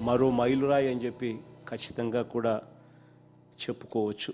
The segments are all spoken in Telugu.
మరో మైలురాయి అని చెప్పి ఖచ్చితంగా కూడా చెప్పుకోవచ్చు.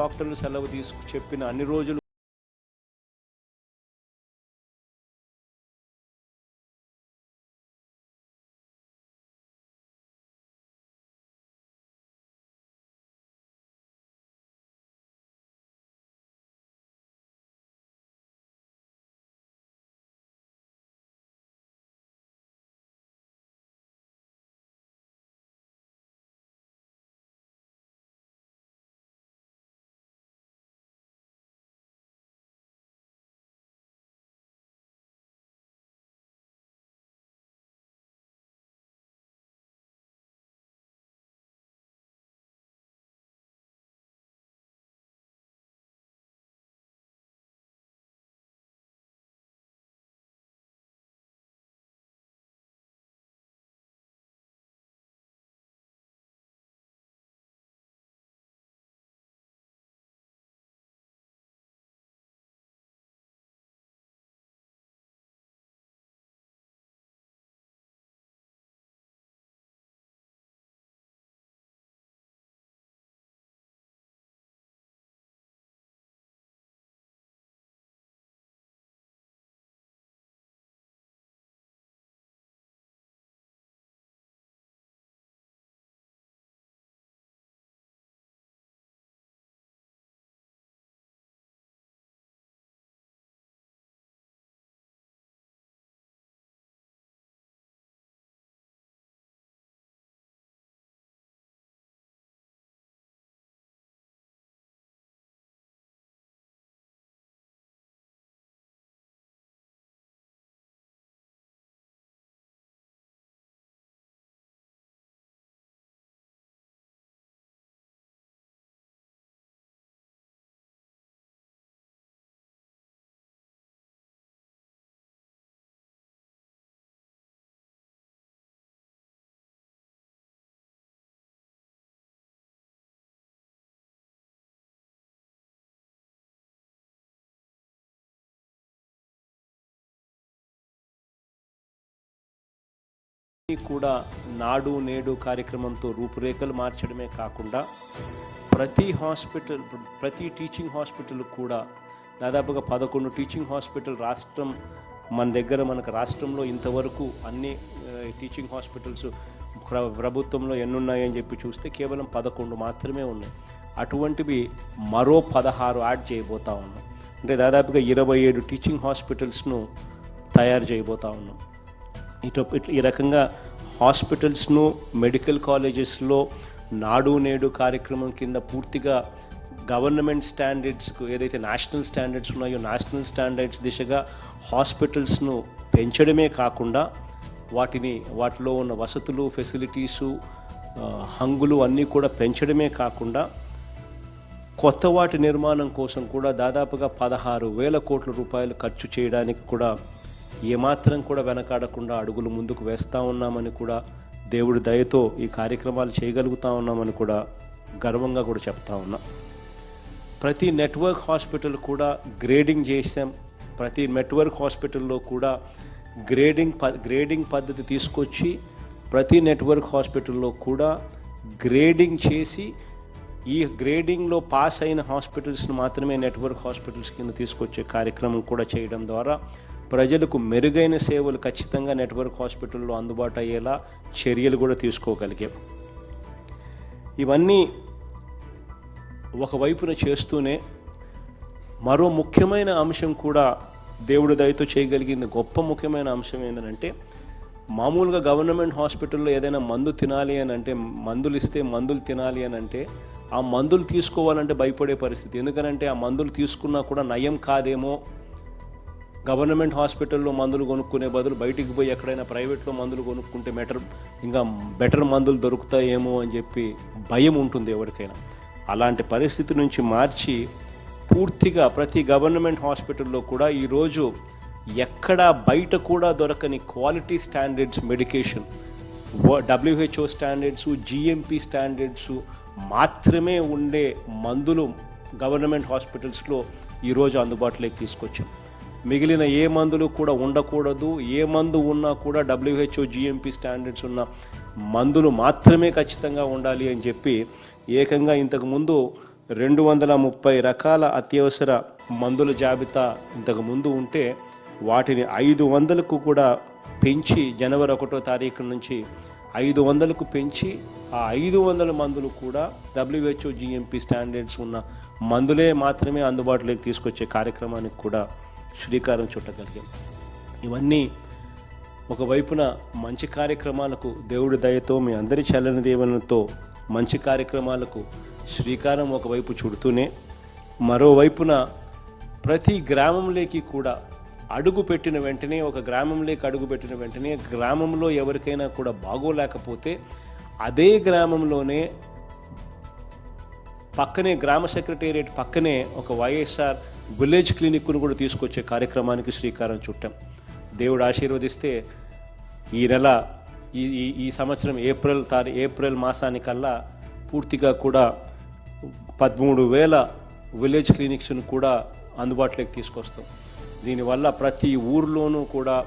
డాక్టర్లు సెలవు తీసుకు చెప్పిన అన్ని రోజులు కూడా నాడు నేడు కార్యక్రమంతో రూపురేఖలు మార్చడమే కాకుండా ప్రతి హాస్పిటల్ ప్రతి టీచింగ్ హాస్పిటల్ కూడా దాదాపుగా పదకొండు టీచింగ్ హాస్పిటల్ రాష్ట్రం మన దగ్గర మనకు రాష్ట్రంలో ఇంతవరకు అన్ని టీచింగ్ హాస్పిటల్స్ ప్రభుత్వంలో ఎన్నున్నాయని చెప్పి చూస్తే కేవలం పదకొండు మాత్రమే ఉన్నాయి. అటువంటివి మరో పదహారు యాడ్ చేయబోతా ఉన్నాం. అంటే దాదాపుగా ఇరవై ఏడు టీచింగ్ హాస్పిటల్స్ను తయారు చేయబోతా ఉన్నాం. ఇటు ఈ రకంగా హాస్పిటల్స్ను మెడికల్ కాలేజెస్లో నాడు నేడు కార్యక్రమం కింద పూర్తిగా గవర్నమెంట్ స్టాండర్డ్స్కు ఏదైతే నేషనల్ స్టాండర్డ్స్ ఉన్నాయో నేషనల్ స్టాండర్డ్స్ దిశగా హాస్పిటల్స్ను పెంచడమే కాకుండా వాటిని వాటిలో ఉన్న వసతులు ఫెసిలిటీసు హంగులు అన్నీ కూడా పెంచడమే కాకుండా కొత్త వాటి నిర్మాణం కోసం కూడా దాదాపుగా పదహారు వేల కోట్ల రూపాయలు ఖర్చు చేయడానికి కూడా ఏమాత్రం కూడా వెనకాడకుండా అడుగులు ముందుకు వేస్తూ ఉన్నామని కూడా దేవుడి దయతో ఈ కార్యక్రమాలు చేయగలుగుతా ఉన్నామని కూడా గర్వంగా కూడా చెప్తా ఉన్నా. ప్రతి నెట్వర్క్ హాస్పిటల్ కూడా గ్రేడింగ్ చేసాం ప్రతి నెట్వర్క్ హాస్పిటల్లో కూడా గ్రేడింగ్ ప గ్రేడింగ్ పద్ధతి తీసుకొచ్చి ప్రతి నెట్వర్క్ హాస్పిటల్లో కూడా గ్రేడింగ్ చేసి ఈ గ్రేడింగ్లో పాస్ అయిన హాస్పిటల్స్ని మాత్రమే నెట్వర్క్ హాస్పిటల్స్ కింద తీసుకొచ్చే కార్యక్రమం కూడా చేయడం ద్వారా ప్రజలకు మెరుగైన సేవలు ఖచ్చితంగా నెట్వర్క్ హాస్పిటల్లో అందుబాటు అయ్యేలా చర్యలు కూడా తీసుకోగలిగాం. ఇవన్నీ ఒకవైపున చేస్తూనే మరో ముఖ్యమైన అంశం కూడా దేవుడి దయతో చేయగలిగింది గొప్ప ముఖ్యమైన అంశం ఏంటంటే మామూలుగా గవర్నమెంట్ హాస్పిటల్లో ఏదైనా మందు తినాలి అని అంటే మందులు ఇస్తే మందులు తినాలి అని అంటే ఆ మందులు తీసుకోవాలంటే భయపడే పరిస్థితి. ఎందుకనంటే ఆ మందులు తీసుకున్నా కూడా నయం కాదేమో గవర్నమెంట్ హాస్పిటల్లో మందులు కొనుక్కునే బదులు బయటికి పోయి ఎక్కడైనా ప్రైవేట్లో మందులు కొనుక్కుంటే బెటర్ ఇంకా బెటర్ మందులు దొరుకుతాయేమో అని చెప్పి భయం ఉంటుంది ఎవరికైనా. అలాంటి పరిస్థితి నుంచి మార్చి పూర్తిగా ప్రతి గవర్నమెంట్ హాస్పిటల్లో కూడా ఈరోజు ఎక్కడా బయట కూడా దొరకని quality standards medication WHO standards GMP standards మాత్రమే ఉండే మందులు గవర్నమెంట్ హాస్పిటల్స్లో ఈరోజు అందుబాటులోకి తీసుకొచ్చాం. మిగిలిన ఏ మందులు కూడా ఉండకూడదు ఏ మందు ఉన్నా కూడా డబ్ల్యూహెచ్ఓ జిఎంపి స్టాండర్డ్స్ ఉన్న మందులు మాత్రమే ఖచ్చితంగా ఉండాలి అని చెప్పి ఏకంగా ఇంతకుముందు రెండు వందల ముప్పై రకాల అత్యవసర మందుల జాబితా ఇంతకు ముందు ఉంటే వాటిని ఐదు వందలకు కూడా పెంచి జనవరి ఒకటో తారీఖు నుంచి ఐదు వందలకు పెంచి ఆ ఐదు వందల మందులు కూడా డబ్ల్యూహెచ్ఓ జిఎంపి స్టాండర్డ్స్ ఉన్న మందులే మాత్రమే అందుబాటులోకి తీసుకొచ్చే కార్యక్రమానికి కూడా శ్రీకారం చుట్టగలిగాం. ఇవన్నీ ఒకవైపున మంచి కార్యక్రమాలకు దేవుడి దయతో మీ అందరి చల్లని దేవులతో మంచి కార్యక్రమాలకు శ్రీకారం ఒకవైపు చుడుతూనే మరోవైపున ప్రతి గ్రామంలోకి కూడా అడుగు పెట్టిన వెంటనే ఒక గ్రామంలోకి అడుగు పెట్టిన వెంటనే గ్రామంలో ఎవరికైనా కూడా బాగోలేకపోతే అదే గ్రామంలోనే పక్కనే గ్రామ సెక్రటేరియట్ పక్కనే ఒక వైఎస్ఆర్ విలేజ్ క్లినిక్ను కూడా తీసుకొచ్చే కార్యక్రమానికి శ్రీకారం చుట్టాం. దేవుడు ఆశీర్వదిస్తే ఈ నెల ఈ ఈ- ఈ సంవత్సరం ఏప్రిల్ తారీ ఏప్రిల్ మాసానికల్లా పూర్తిగా కూడా పదమూడు వేల విలేజ్ క్లినిక్స్ను కూడా అందుబాటులోకి తీసుకొస్తాం. దీనివల్ల ప్రతి ఊర్లోనూ కూడా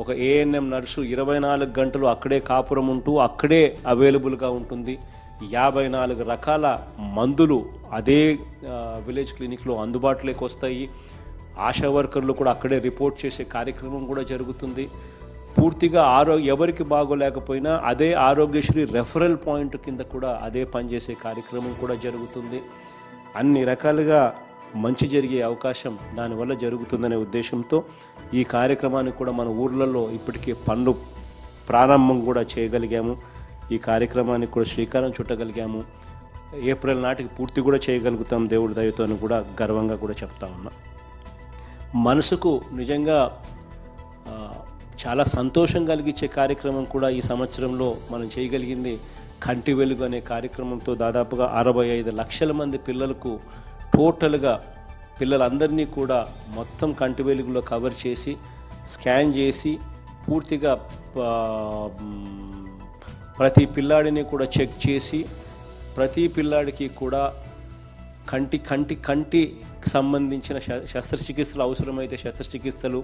ఒక ఏఎన్ఎం నర్సు ఇరవై నాలుగు గంటలు అక్కడే కాపురం ఉంటూ అక్కడే అవైలబుల్గా ఉంటుంది. యాభై నాలుగు రకాల మందులు అదే విలేజ్ క్లినిక్లో అందుబాటులోకి వస్తాయి. ఆశా వర్కర్లు కూడా అక్కడే రిపోర్ట్ చేసే కార్యక్రమం కూడా జరుగుతుంది. పూర్తిగా ఆరో ఎవరికి బాగోలేకపోయినా అదే ఆరోగ్యశ్రీ రెఫరల్ పాయింట్ కింద కూడా అదే పనిచేసే కార్యక్రమం కూడా జరుగుతుంది. అన్ని రకాలుగా మంచి జరిగే అవకాశం దానివల్ల జరుగుతుందనే ఉద్దేశంతో ఈ కార్యక్రమానికి కూడా మన ఊర్లలో ఇప్పటికే పనులు ప్రారంభం కూడా చేయగలిగాము. ఈ కార్యక్రమానికి కూడా శ్రీకారం చుట్టగలిగాము. ఏప్రిల్ నాటికి పూర్తి కూడా చేయగలుగుతాం దేవుడి దయతో అని కూడా గర్వంగా కూడా చెప్తా ఉన్నా. మనసుకు నిజంగా చాలా సంతోషం కలిగించే కార్యక్రమం కూడా ఈ సంవత్సరంలో మనం చేయగలిగింది కంటి వెలుగు అనే కార్యక్రమంతో దాదాపుగా అరవై ఐదు లక్షల మంది పిల్లలకు టోటల్గా పిల్లలందరినీ కూడా మొత్తం కంటి వెలుగులో కవర్ చేసి స్కాన్ చేసి పూర్తిగా ప్రతి పిల్లాడిని కూడా చెక్ చేసి ప్రతి పిల్లాడికి కూడా కంటి కంటి కంటికి సంబంధించిన శ- శస్త్రచికిత్సలు అవసరమైతే శస్త్రచికిత్సలు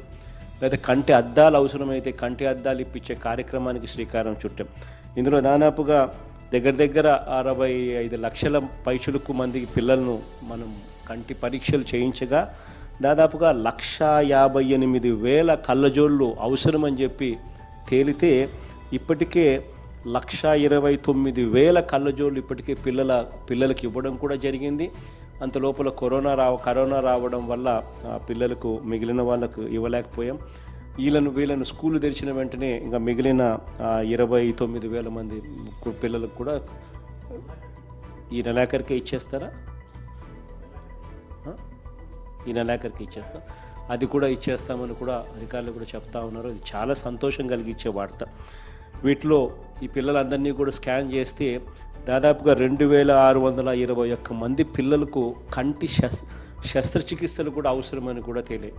లేదా కంటి అద్దాలు అవసరమైతే కంటి అద్దాలు ఇప్పించే కార్యక్రమానికి శ్రీకారం చుట్టాం. ఇందులో దాదాపుగా దగ్గర దగ్గర అరవై ఐదు లక్షల పైచులకు మంది పిల్లలను మనం కంటి పరీక్షలు చేయించగా దాదాపుగా లక్ష యాభై ఎనిమిది వేల కళ్ళజోళ్ళు అవసరమని చెప్పి తేలితే ఇప్పటికే లక్ష ఇరవై తొమ్మిది వేల కళ్ళజోళ్ళు ఇప్పటికే పిల్లల పిల్లలకి ఇవ్వడం కూడా జరిగింది. అంత లోపల కరోనా రావ కరోనా రావడం వల్ల ఆ, పిల్లలకు మిగిలిన వాళ్ళకు ఇవ్వలేకపోయాం. వీళ్ళను వీళ్ళను స్కూల్ తెరిచిన వెంటనే ఇంకా మిగిలిన ఇరవై తొమ్మిది వేల మంది పిల్లలకు కూడా ఈ నెలాఖరికే ఇచ్చేస్తారా? ఈ నెలాఖరికి ఇచ్చేస్తాం? అది కూడా ఇచ్చేస్తామని కూడా అధికారులు కూడా చెప్తా ఉన్నారు. అది చాలా సంతోషం కలిగించే వార్త. వీటిలో ఈ పిల్లలందరినీ కూడా స్కాన్ చేస్తే దాదాపుగా రెండు వేల ఆరు వందల ఇరవై ఒక్క మంది పిల్లలకు కంటి శస్ శస్త్రచికిత్సలు కూడా అవసరమని కూడా తెలియ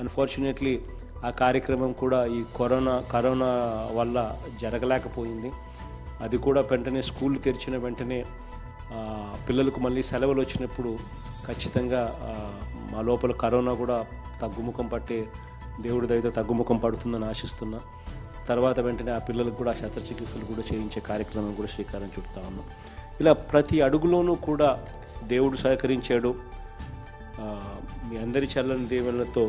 అన్ఫార్చునేట్లీ ఆ కార్యక్రమం కూడా ఈ కరోనా కరోనా వల్ల జరగలేకపోయింది. అది కూడా వెంటనే స్కూల్ తెరిచిన వెంటనే పిల్లలకు మళ్ళీ సెలవులు వచ్చినప్పుడు ఖచ్చితంగా మా లోపల కరోనా కూడా తగ్గుముఖం పట్టే దేవుడి దయతో తగ్గుముఖం పడుతుందని ఆశిస్తున్నా. తర్వాత వెంటనే ఆ పిల్లలకు కూడా శస్త్రచికిత్సలు కూడా చేయించే కార్యక్రమం కూడా శ్రీకారం చుడతా ఉన్నాం ఇలా ప్రతి అడుగులోనూ కూడా దేవుడు సహకరించాడు. మీ అందరి చల్లని దీవెనలతో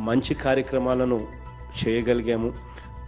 మంచి కార్యక్రమాలను చేయగలిగాము.